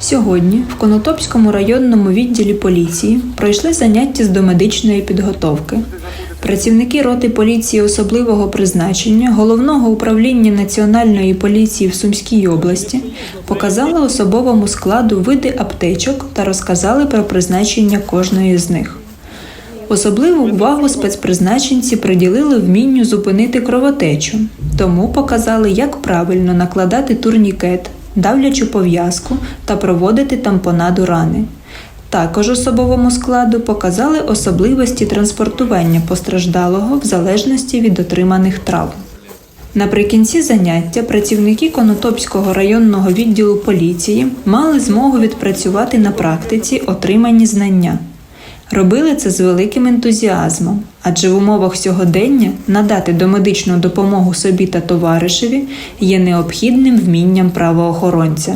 Сьогодні в Конотопському районному відділі поліції пройшли заняття з домедичної підготовки. Працівники роти поліції особливого призначення головного управління Національної поліції в Сумській області показали особовому складу види аптечок та розказали про призначення кожної з них. Особливу увагу спецпризначенці приділили вмінню зупинити кровотечу, тому показали, як правильно накладати турнікет, давлячу пов'язку та проводити тампонаду рани. Також особовому складу показали особливості транспортування постраждалого в залежності від отриманих травм. Наприкінці заняття працівники Конотопського районного відділу поліції мали змогу відпрацювати на практиці отримані знання. Робили це з великим ентузіазмом, адже в умовах сьогодення надати домедичну допомогу собі та товаришеві є необхідним вмінням правоохоронця.